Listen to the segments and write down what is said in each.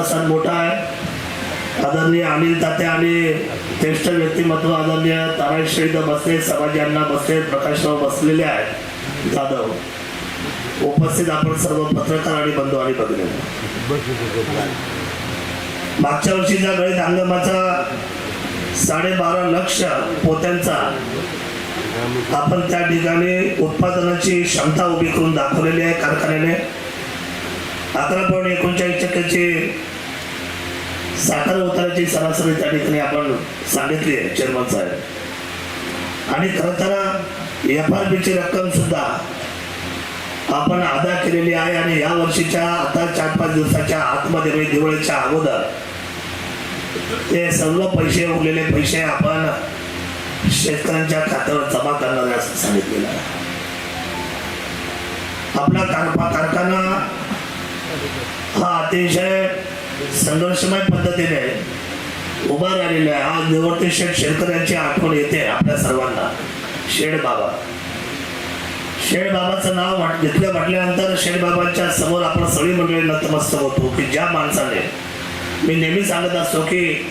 आजचा सण मोठा आहे. आदरणीय अनिल ताते आणि ज्येष्ठ व्यक्तिमत्व आदरणीय तारायण श्रीध बसले समाजी बसले प्रकाशराव बसलेले आहेत. जाधव. उपस्थित आपण सर्व पत्रकार आणि बंधू आणि बघले मागच्या वर्षीच्या गळीत हंगामाचा साडेबारा लक्ष पोत्यांचा आपण त्या ठिकाणी उत्पादनाची क्षमता उभी करून दाखवलेली आहे कारखान्याने. अकरा पॉईंट एकोणचाळीस टक्क्याची सातारा उताराची सरासरी त्या ठिकाणी आपण सांगितली आहे चेअरमन साहेब. आणि खरं तर एफ आर पीची रक्कम सुद्धा आपण अदा केलेली आहे आणि या वर्षीच्या आता चार पाच दिवसाच्या आतमध्ये म्हणजे दिवाळीच्या अगोदर ते सर्व पैसे उरलेले पैसे आपण शेतकऱ्यांच्या खात्यावर जमा करणार आहे असं सांगितलेलं आहे. आपला कारपा कारखाना हा अतिशय संघर्षमय पद्धतीने उभा राहिलेला आहे आज निवडते शेठ शेतकऱ्यांची आठवण येते आपल्या सर्वांना. शेड बाबा. शेड बाबाचं नाव घेतलं म्हटल्यानंतर शेड बाबांच्या समोर आपण सगळी मंडळी नतमस्तक होतो की ज्या माणसाने मी नेहमी सांगत असतो की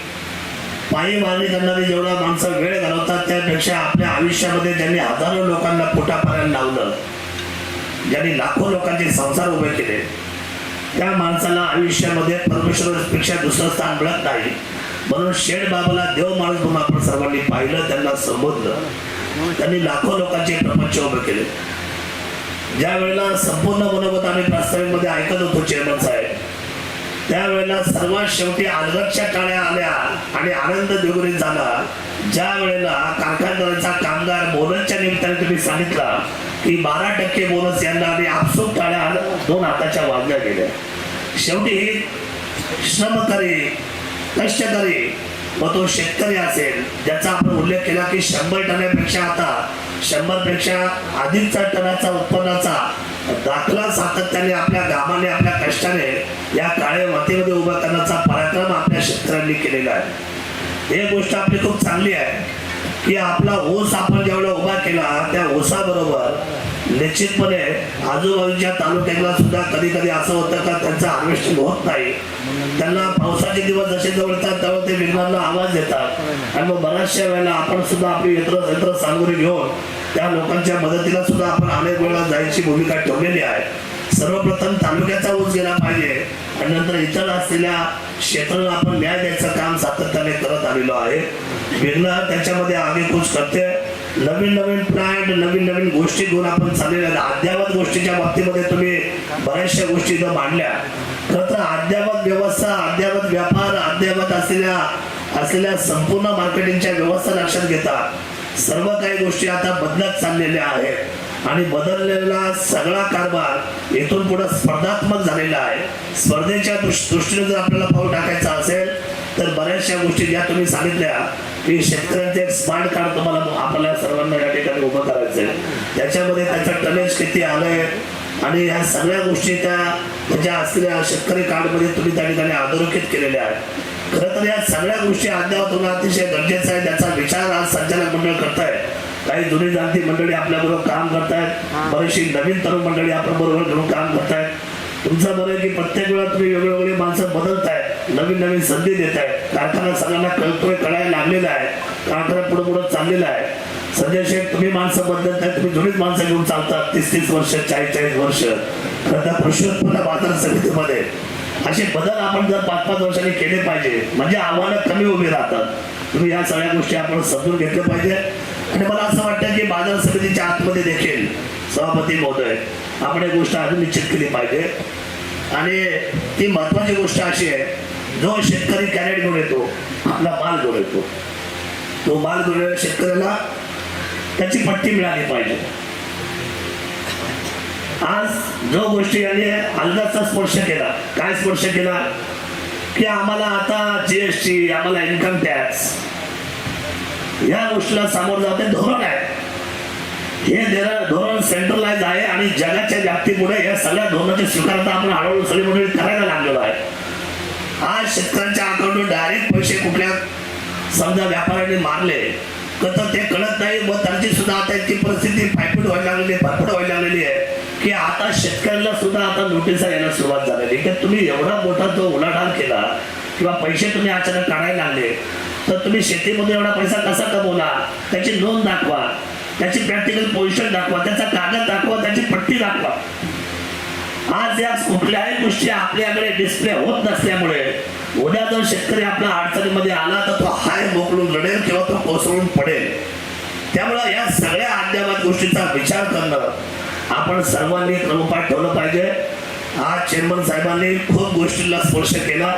पायी मारणी करणारी जेवढा माणसं वेळ घालवतात त्यापेक्षा आपल्या आयुष्यामध्ये ज्यांनी हजारो लोकांना पोटापर्यंत लावलं ज्यांनी लाखो लोकांचे संसार उभे केले त्या माणसाला आयुष्यामध्ये परमेश्वरापेक्षा दुसरं स्थान मिळत नाही म्हणून शेड बाबाला देव माणूस म्हणून आपण सर्वांनी पाहिलं त्यांना संबोधलं. त्यांनी लाखो लोकांचे प्रपंच उभे केले. ज्या वेळेला संपूर्ण मनोगत आम्ही प्रास्ताविकमध्ये ऐकत होतो चेअरमन साहेब त्यावेळेला सर्वात शेवटी आलगडच्या टाळ्या आल्या आणि आनंद दिगुरीत झाला. ज्या वेळेला कारखानदारांचा कामगार मोलनच्या निमित्ताने तुम्ही सांगितला की बारा टक्के बोनस यांना आणि आपसूक टाळ्या दोन हाताच्या वाजल्या गेल्या. शेवटी कष्ट करी व तो शेतकरी असेल ज्याचा आपण उल्लेख केला की शंभर टनापेक्षा आता शंभरपेक्षा अधिकचा टनाचा उत्पन्नाचा दाखला सातत्याने आपल्या गावाने आपल्या कष्टाने या काळ्या मातीमध्ये उभा करण्याचा पराक्रम आपल्या शेतकऱ्यांनी केलेला आहे. हे गोष्ट आपली खूप चांगली आहे. की आपला ऊस आपण जेवढा उभा केला त्या ओसाबरोबर निश्चितपणे आजूबाजूच्या तालुक्याला सुद्धा कधी कधी असं होतं का त्यांचं हार्वेस्टिंग होत नाही. त्यांना पावसाचे दिवस जसे जवळतात तेव्हा ते विघ्नांना आवाज देतात. आणि मग बऱ्याचशा वेळेला आपण सुद्धा आपली यंत्र यंत्र सांगून घेऊन त्या लोकांच्या मदतीला सुद्धा आपण अनेक वेळा जायची भूमिका ठेवलेली आहे. सर्वप्रथम तालुक्याचा ऊस गेला पाहिजे आणि नंतर इतर असलेल्या क्षेत्राला आपण न्याय द्यायचं काम सातत्याने करत आलेलो आहे. विघ्न त्याच्यामध्ये आगेकूच करते. नवीन नवीन प्लॅन नवीन नवीन गोष्टी घेऊन आपण चाललेल्या आहेत. अद्यावत गोष्टीच्या बाबतीमध्ये तुम्ही बऱ्याचशा गोष्टी इथं मांडल्या. खरं तर अद्यावत व्यवस्था अद्यावत व्यापार अद्यावत असलेल्या असलेल्या संपूर्ण मार्केटिंगच्या व्यवस्था लक्षात घेता. सर्व काही गोष्टी आता बदलत चाललेल्या आहेत. आणि बदललेला सगळा कारभार इथून पुढे स्पर्धात्मक झालेला आहे. स्पर्धेच्या दृष्टीने जर आपल्याला पाऊल टाकायचा असेल तर बऱ्याचशा गोष्टी ज्या तुम्ही सांगितल्या की शेतकऱ्यांचे एक स्मार्ट कार्ड तुम्हाला आपल्याला सर्वांना या ठिकाणी उभं करायचंय. त्याच्यामध्ये त्याचा टनेज किती आलंय? आणि ह्या सगळ्या गोष्टी त्या ज्या असलेल्या शेतकरी कार्डमध्ये तुम्ही त्या ठिकाणी अधोरेखित केलेल्या आहेत. खरं तर या सगळ्या गोष्टी अद्यावत होणं अतिशय गरजेचं आहे. त्याचा विचार आज संचालक मंडळ करतायत. काही जुनी जाणती मंडळी आपल्या बरोबर काम करतायत. बरीचशी नवीन तरुण मंडळी आपण बरोबर घेऊन काम करतायत. तुमचं बरं की प्रत्येक वेळा तुम्ही वेगवेगळी माणसं बदलतायत नवीन नवीन संधी देत आहेत कारखाना सगळ्यांना कळतोय कळायला लागलेला आहे. कारखाना पुढे पुढे चाललेला आहे. संजय शेठ तुम्ही माणसं बदलताय तुम्ही जुनीच माणसं घेऊन चालतात. तीस तीस वर्ष. चाळीस चाळीस वर्ष कृषी बाजार समितीमध्ये. असे बदल आपण जर पाच पाच वर्षांनी केले पाहिजे म्हणजे आव्हानं कमी उभी राहतात. तुम्ही या सगळ्या गोष्टी आपण समजून घेतल्या पाहिजे आणि मला असं वाटतं की बाजार समितीच्या आतमध्ये देखील सभापती महोदय आपण एक गोष्ट अजून निश्चित केली पाहिजे. आणि ती महत्वाची गोष्ट अशी आहे जो शेतकरी कॅरेट घेऊन येतो आपला माल घेऊन येतो. तो माल घेऊन शेतकऱ्याला त्याची पट्टी मिळाली पाहिजे. आज जो गोष्टी याने अलगाचा स्पर्श केला काय स्पर्श केला? की आम्हाला आता जीएसटी आम्हाला इन्कम टॅक्स या गोष्टीला सामोरं जाते धोरण आहे. हे धोरण धोरण सेंट्रलाइज आहे आणि जगाच्या व्याप्तीमुळे या सगळ्या धोरणाची स्वीकारता आपण हळूहळू सगळी मंडळी करायला लागलेलो आहे. आज शेतकऱ्यांच्या अकाउंटवर डायरेक्ट पैसे कुठल्या समजा व्यापाऱ्यांनी मारले तर तर ते कळत नाही व त्यांची सुद्धा आता इतकी परिस्थिती फायफूट व्हायला लागलेली आहे भरपड व्हायला लागलेली आहे की आता शेतकऱ्यांना सुद्धा आता नोटीस यायला सुरुवात झालेली की तुम्ही एवढा मोठा जो उलाढाल केला किंवा पैसे तुम्ही अचानक काढायला लागले तर तुम्ही शेतीमध्ये एवढा पैसा कसा कमवला त्याची नोंद दाखवा. त्याची प्रॅक्टिकल पोझिशन दाखवा. त्याचा कागद दाखवा. त्याची पट्टी दाखवा. आज या कुठल्याही गोष्टी आपल्याकडे डिस्प्ले होत नसल्यामुळे उद्या जर शेतकरी आपल्या अडचणीमध्ये आला तर तो हाय मोकळून लढेल किंवा तो कोसळून पडेल. त्यामुळे या सगळ्या अद्यावत गोष्टीचा विचार करणं आपण सर्वांनी क्रमपाठ ठेवलं पाहिजे. आज चेअरमन साहेबांनी खूप गोष्टीला स्पर्श केला.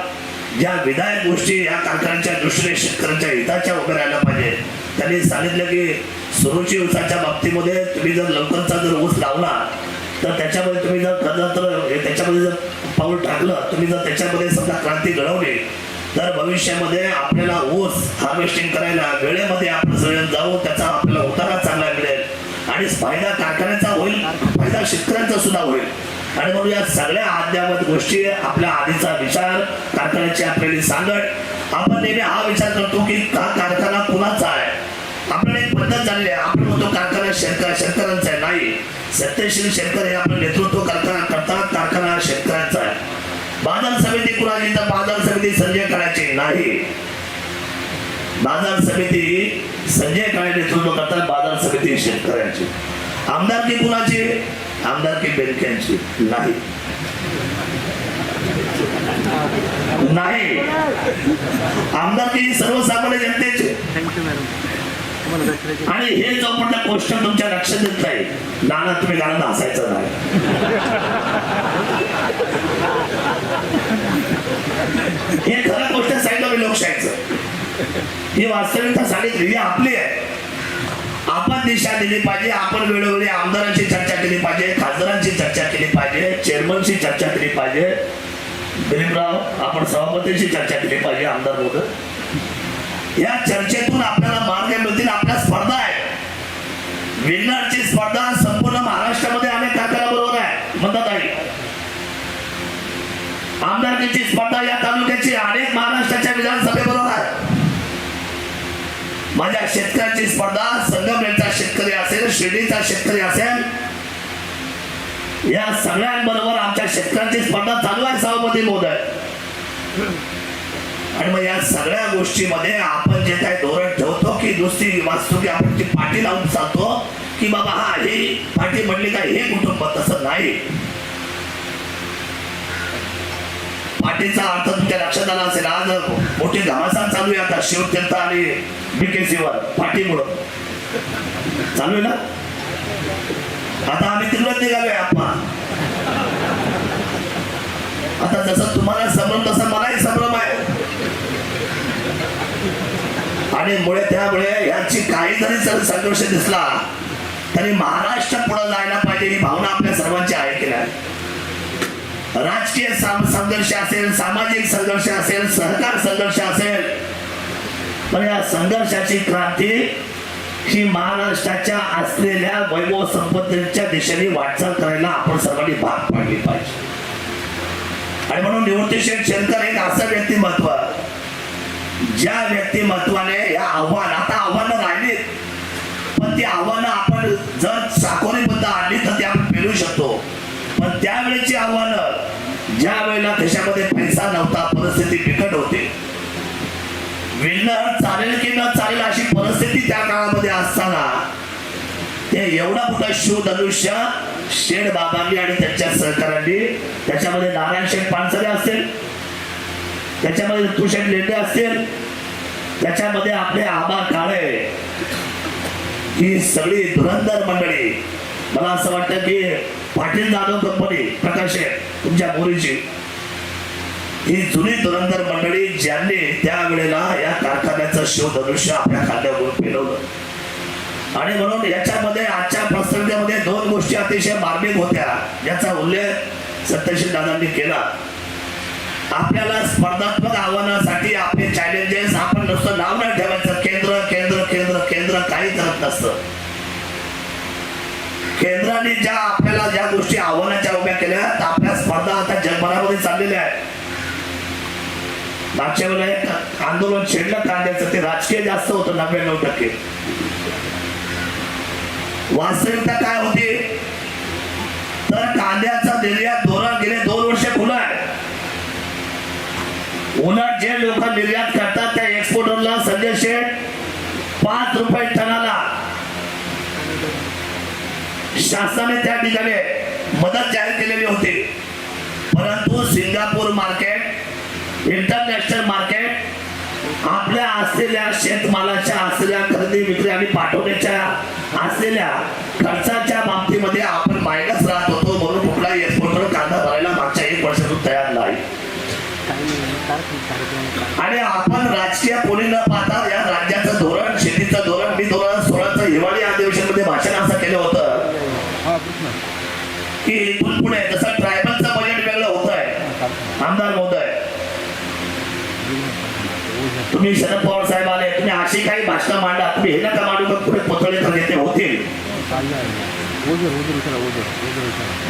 ज्या विधायक गोष्टी या कारखान्याच्या दृष्टीने शेतकऱ्यांच्या हिताच्या उभ्या राहिल्या पाहिजे. त्यांनी सांगितलं की सुरुची ऊसाच्या बाबतीमध्ये तुम्ही जर लवकरचा जर ऊस लावला तर त्याच्यामध्ये तुम्ही जर तर त्याच्यामध्ये जर पाऊल टाकलं तुम्ही जर त्याच्यामध्ये समजा क्रांती घडवली तर भविष्यामध्ये आपल्याला ऊस हार्वेस्टिंग करायला वेळेमध्ये आपण सगळे जाऊ त्याचा आपल्याला उतारा चांगला मिळेल. आणि फायदा कारखान्याचा होईल फायदा शेतकऱ्यांचा सुद्धा होईल. आणि म्हणून या सगळ्या अद्यावत गोष्टी आपल्या आधीचा विचार कारखान्याची आपल्याला सांगत आपण नेहमी हा विचार करतो की का कारखाना कुणाचा आहे? आपल्याला एक पद्धत झालेली आहे. आपण म्हणतो कारखाना शेतकऱ्या शेतकऱ्यांचा आहे. नाही. सत्यशील शेतकरी हे आपलं नेतृत्व कारखाना करतात कारखाना शेतकऱ्यांचा आहे. बाजार समिती कुणाची? तर बाजार समिती संजय करायची नाही. बाजार समिती संजय काळे नेतृत्व करतात बाजार समिती शेतकऱ्यांची. आमदारकी कुणाची? आमदारकी बेनक्यांची नाही. नाही. आमदारकी ही सर्वसामान्य जनतेचे? आणि हे जो जोपर्यंत क्वेश्चन तुमच्या लक्षात येत नाही. नाना तुम्ही गाणं हसायचं नाही. हे खरं गोष्ट सांगितलं मी लोकशाहीच ही वास्तविकता सांगितली ही आपली आहे. आपण दिशा दिली पाहिजे आपण वेळोवेळी आमदारांची चर्चा केली पाहिजे खासदारांची चर्चा केली पाहिजे चेअरमनशी चर्चा केली पाहिजे. दिलीपराव आपण सभापतींशी चर्चा केली पाहिजे आमदार महोदय या चर्चेतून आपल्याला मार्ग मिळतील आपल्या स्पर्धा आहे विनरची स्पर्धा संपूर्ण महाराष्ट्रामध्ये अनेक कारखान्याबरोबर आहे. म्हणतात आहे आमदारकीची स्पर्धा या तालुक्याची अनेक म्हणजे माझ्या शेतकऱ्याची स्पर्धा संगमनेरचा शेतकरी असेल शिर्डीचा शेतकरी असेल या सगळ्यांबरोबर आमच्या शेतकऱ्यांची स्पर्धा चालू आहे सभापती महोदय. आणि मग या सगळ्या गोष्टीमध्ये आपण जे काही धोरण ठेवतो की दुसरी वाचतो की आपण ती पाठी लावून चालतो की बाबा हा हे पाठी म्हणली का हे कुटुंब तसं नाही. पाठीचा अर्थ तुमच्या लक्षात आला असेल. आज मोठी घमासान चालू आहे आता. शिवजनता आणि बीकेसीवर पाठीमुळं. चालू आहे ना? आता आम्ही तिकडून निघालोय आत्मा आता जसं तुम्हाला संभ्रम तसा मलाही संभ्रम आहे. आणि मुळे त्यामुळे यांची काही जरी जर संघर्ष दिसला तरी महाराष्ट्र पुढे जायला पाहिजे ही भावना आपल्या सर्वांची आहे. राजकीय संघर्ष असेल सामाजिक संघर्ष असेल सहकार संघर्ष असेल पण या संघर्षाची क्रांती ही महाराष्ट्राच्या असलेल्या वैभव संपत्तीच्या दिशेने वाटचाल करायला आपण सर्वांनी भाग पाडली पाहिजे. आणि म्हणून निवृत्तीशील शेतकरी एक असं व्यक्तिमत्व ज्या व्यक्तिमत्वाने या आव्हान आता आव्हानं राहिलीत पण ती आव्हानं आपण जर साकोरीबद्दल आणली तर ती आपण पेलू शकतो. पण त्यावेळेची आव्हानं ज्या वेळेला देशामध्ये पैसा नव्हता परिस्थिती बिकट होती. विल्नर चालेल की न चालेल अशी परिस्थिती त्या काळामध्ये असताना ते एवढा मोठा शिव धनुष्य बाबांनी आणि त्यांच्या सहकाऱ्यांनी त्याच्यामध्ये नारायण शेठ पानसरे असतील त्याच्यामध्ये तुषेठ लेंडे असतील त्याच्यामध्ये आपले आबा काळे. ही सगळी धुरंधर मंडळी मला असं वाटतं की पाटील दादा कंपनी प्रकाश तुमच्या मुलीची ही जुनी धुरंधर मंडळी ज्यांनी त्यावेळेला या कारखान्याचं शिवधनुष्य आपल्या खांद्यावरून फिरवलं आणि म्हणून याच्यामध्ये आजच्या प्रसंगामध्ये दोन गोष्टी अतिशय मार्मिक होत्या याचा उल्लेख सत्यशील दादांनी केला. आपल्याला स्पर्धात्मक आव्हानासाठी आपले चॅलेंजेस आपण नुसतं नाव नाही ठेवायचं. केंद्र केंद्र केंद्र केंद्र काही करत नसतं. केंद्राने ज्या आपल्याला ज्या गोष्टी आव्हानाच्या उभ्या केल्या त्या आपल्या स्पर्धा आता जगभरामध्ये चाललेल्या आहेत. मागच्या वेळेला एक आंदोलन छेडलं कांद्याचं ते राजकीय जास्त होतं नव्याण्णव टक्के. वास्तविकता काय होती? तर कांद्याचा निर्यात धोरण गेले दोन वर्ष खुलं आहे. उन्हात जे लोक निर्यात करतात त्या एक्सपोर्टरला संजय शेठ पाच रुपये टनाला. शासनाने त्या ठिकाणी मदत जाहीर केलेली होती. परंतु सिंगापूर मार्केट इंटरनॅशनल मार्केट आपल्या असलेल्या शेतमालाच्या असलेल्या खरेदी विक्री आणि पाठवण्याच्या असलेल्या खर्चाच्या बाबतीमध्ये आपण मायनस राहत होतो म्हणून कुठलाही एक्सपोर्टर कांदा भरायला मागच्या एक वर्षातून तयार नाही. आणि आपण राजकीय कोणी न पाहता या राज्याचं धोरण शेतीचं धोरण मी धोरण की इथून पुढे जसं ट्रायबलचं बजेट वेगळं होत आहे आमदार होत आहे तुम्ही शरद पवार साहेब आले तुम्ही अशी काही भाषण मांडा तुम्ही हे नका मांडू का पुढे पुतळे तर नेते होतील.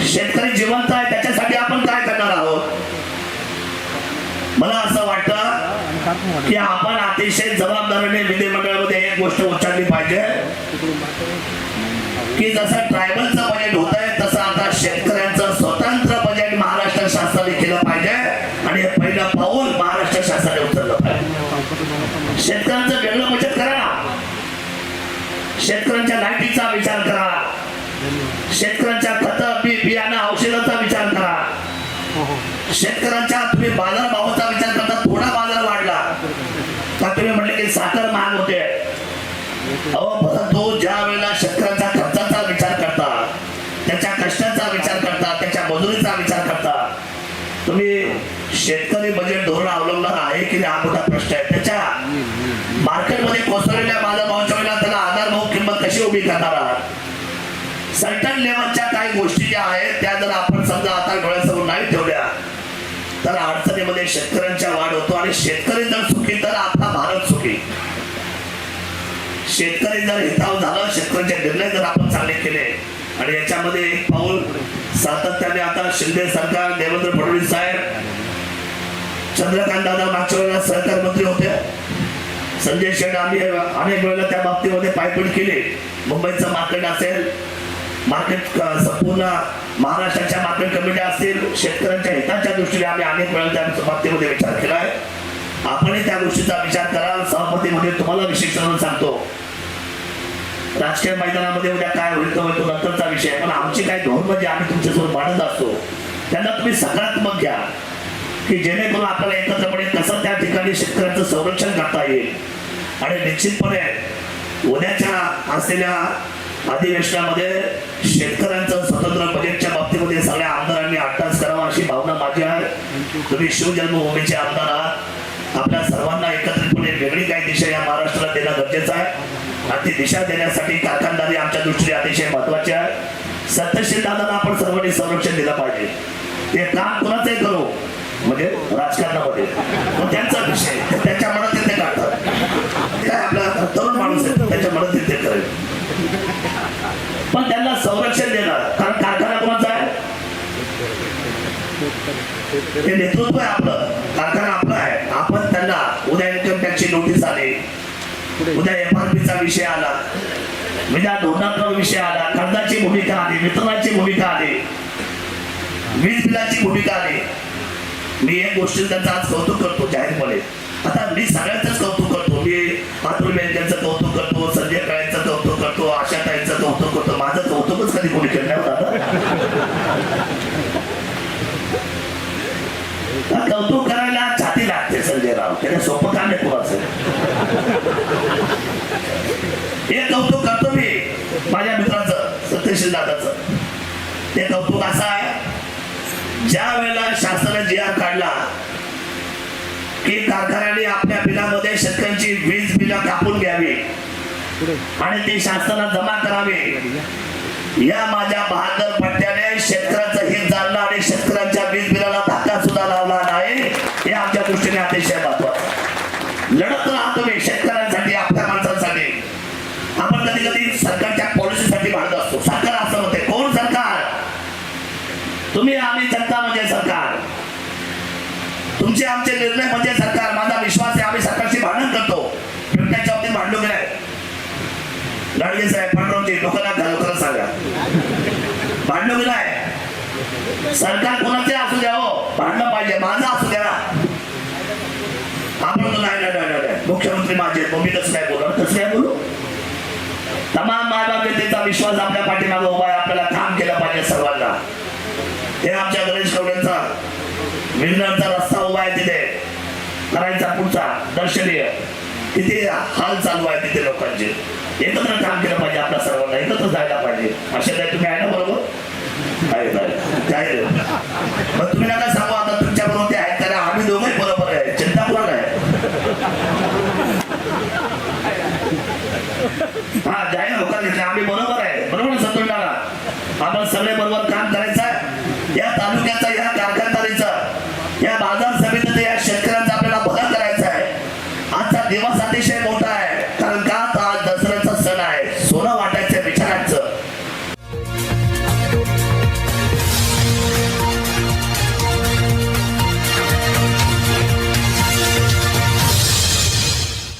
शेतकरी जिवंत आहे त्याच्यासाठी आपण काय करणार आहोत? मला असं वाटतं की आपण अतिशय जबाबदारीने विधिमंडळामध्ये एक गोष्ट उच्चारली पाहिजे. की जसं ट्रायबलचं बजेट होत आहे शेतकऱ्यांचं स्वतंत्र बजेट महाराष्ट्र शासनाने केलं पाहिजे. आणि हे पहिलं पाऊल महाराष्ट्र शासनाने उचललं पाहिजे. शेतकऱ्यांचं वेगळं बजेट करा. ना शेतकऱ्यांच्या लाईटीचा विचार करा. शेतकऱ्यांच्या खत बी बियाणं औषधाचा विचार करा. हो हो. शेतकऱ्यांच्या तुम्ही बाजार शेतकरी बजेट धोरण अवलंबणार आहे की हा मोठा प्रश्न आहे. त्याच्या मार्केटमध्ये कोसळलेल्या बाजारभावाच्या त्याला आधारभाव किंमत कशी उभी करणार आहात? सर्टन लेवलच्या काही गोष्टी ज्या आहेत त्या जर आपण समजा आता डोळ्यासमोर नाही ठेवल्या तर अडचणीमध्ये शेतकऱ्यांच्या वाढ होतो आणि शेतकरी जर सुखी तर आपला भारत सुखी. शेतकरी जर हिताव झालं शेतकऱ्यांचे निर्णय जर आपण चांगले केले आणि याच्यामध्ये एक पाऊल सातत्याने आता शिंदे सरकार देवेंद्र फडणवीस साहेब चंद्रकांत दादा मागच्या वेळेला सहकार मंत्री होते. संजय शेठ आम्ही अनेक वेळेला त्या बाबतीमध्ये पायपीट केली. मुंबईचं मार्केट असेल मार्केट संपूर्ण महाराष्ट्राच्या मार्केट कमिट्या असतील शेतकऱ्यांच्या हिताच्या दृष्टीने आम्ही अनेक वेळेला त्या बाबतीमध्ये विचार केलाय आपणही त्या गोष्टीचा विचार कराल सहमतीमध्ये तुम्हाला विशेष म्हणून सांगतो. राजकीय मैदानामध्ये उद्या काय होईल तो नंतरचा विषय पण आमची काय धोरण म्हणजे आम्ही तुमच्यासोबत मांडत असतो त्यांना तुम्ही सकारात्मक घ्या. की जेणेकरून आपल्याला एकत्रपणे कसं त्या ठिकाणी शेतकऱ्यांचं संरक्षण करता येईल? आणि निश्चितपणे उद्याच्या असलेल्या अधिवेशनामध्ये शेतकऱ्यांचं स्वतंत्र बजेटच्या बाबतीमध्ये सगळ्या आमदारांनी अट्टास करावा अशी भावना माझी आहे. तुम्ही शिवजन्मभूमीचे आमदार आहात. आपल्या सर्वांना एकत्रितपणे वेगळी काही दिशा या महाराष्ट्राला देणं गरजेचं आहे. आणि ती दिशा देण्यासाठी कारखानदारी आमच्या दृष्टीने अतिशय महत्वाची आहे. सत्यशील दादांना आपण सर्वांनी संरक्षण दिलं पाहिजे. ते काम कुणाचंही करू. म्हणजे राजकारणामध्ये. मग त्यांचा विषय त्याच्या मनात ते काढतात काय आपला तरुण माणूस आहे त्याच्या मनात ते करेल पण त्यांना संरक्षण देणार कारण कारखाना कोणाचा आहे? ते नेतृत्व आहे आपलं कारखाना आपला आहे. आपण त्यांना उद्या इन्कम टॅक्सची नोटीस आली उद्या एफआरपीचा विषय आला म्हणजे उद्या धोरणात्मक विषय आला कर्जाची भूमिका आली वितरणाची भूमिका आली वीज बिलाची भूमिका आली. मी एक गोष्टी त्यांचं आज कौतुक करतो जाहीरपणे आता मी सगळ्यांचंच कौतुक करतो. मी अतुल बेनकेचं कौतुक करतो संजय काळेंचं कौतुक करतो आशाताईंचं कौतुक करतो. माझं कौतुकच कधी कोणी केलं होता कौतुक करायला छाती लागते संजय राव. त्याने सोपं काम आहे असं हे कौतुक करतो मी. माझ्या मित्राचं सत्यशील दादाचं. ते कौतुक असं आहे. ज्या वेळेला शासनाने बिलं कापून घ्यावी आणि ती शासनाला जमा करावी. या माझ्या बहादर पट्ट्याने शेतकऱ्याचं हित जाणलं आणि शेतकऱ्यांच्या वीज बिलाला धक्का सुद्धा लावला नाही हे आमच्या दृष्टीने अतिशय महत्वाचं. लढत राहतो मी शेतकऱ्यांसाठी आपल्या माणसांसाठी. आपण कधी कधी सरकारच्या पॉलिसीसाठी भांडत असतो. सरकार असं म्हणते कोण सरकार? तुम्ही आम्ही जनता म्हणजे सरकार. तुमचे आमचे निर्णय म्हणजे सरकार माझा विश्वास आहे आम्ही सरकारशी भांडण करतो बिबट्याच्या बाबतीत भांडलो की नाही गाडगे साहेब पांडुरंगजी लोकांना खरं खरं सांगा. भांडण की नाही सरकार कोणाचे असू द्या हो. भांडणं पाहिजे. माझं असू द्या. आपण नाही नाही मुख्यमंत्री माझे मग मी तसं काय बोलणार तसं काय बोलू? तमाम मायबाप जनतेचा विश्वास आपल्या पाठीमागे उभा आहे. आपल्याला काम केलं पाहिजे सर्वांना. हे आमच्या गणेश कवड्यांचा मिळण्याचा रस्ता उभा आहे तिथे. करायचा पुढचा दर्शनीय. तिथे हाल चालू आहे तिथे लोकांचे. एकत्र काम केलं पाहिजे आपल्या सर्वांना एकत्र जायला पाहिजे. असे काय तुम्ही आहे ना बरोबर? आहे काय मग तुम्ही नका सांगा